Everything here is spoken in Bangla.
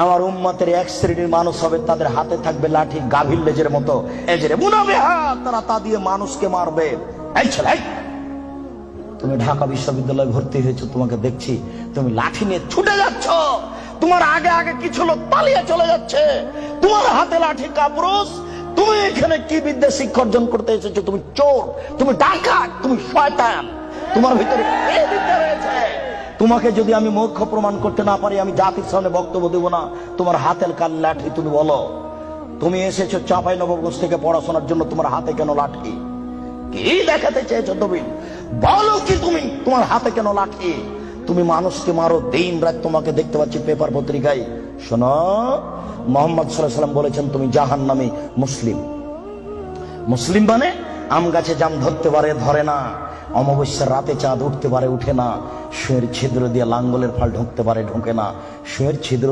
আমার উম্মতের এক শ্রেণির মানুষ হবে, তাদের হাতে থাকবে লাঠি, গাভীর লেজের মতো। তারা তা দিয়ে মানুষকে মারবে। তুমি ঢাকা বিশ্ববিদ্যালয়ে ভর্তি হয়েছো, তোমাকে দেখছি, তুমি লাঠি নিয়ে ছুটে যাচ্ছ। তোমার আগে আগে কিছু লোক পালিয়ে চলে যাচ্ছে। তোমার হাতে লাঠি, কাপুরুষ। তুমি এখানে কি বিদ্যা শিক্ষা অর্জন করতে এসেছ? তুমি চোর, তুমি ডাকাত, তুমি শয়তান। তোমার ভিতরে এই বিদ্যা রয়েছে? তোমাকে যদি আমি মূর্খ প্রমাণ করতে না পারি, আমি জাতির সামনে বক্তব্য দেবো না। তোমার হাতের কাল লাঠি, তুমি বলো। তুমি এসেছ চাপাই নবগঞ্জ থেকে পড়াশোনার জন্য, তোমার হাতে কেন লাঠি? কি দেখাতে চেয়েছো তুমি? বলো কি তুমি? তোমার হাতে কেন লাঠি? তুমি মানুষকে মারো, দিন রাত তোমাকে দেখতে পাচ্ছি পেপার পত্রিকায়। শোনো, মোহাম্মদ সাল্লাম বলেছেন, তুমি জাহান নামে মুসলিম। মুসলিম মানে আম গাছে জাম ধরতে পারে, ধরে না। অমাবস্যার রাতে চাঁদ উঠতে পারে, উঠে না। শুয়ের ছিদ্র দিয়ে লাঙ্গলের ফাল ঢুকতে পারে, ঢুকে না। শুয়ের ছিদ্র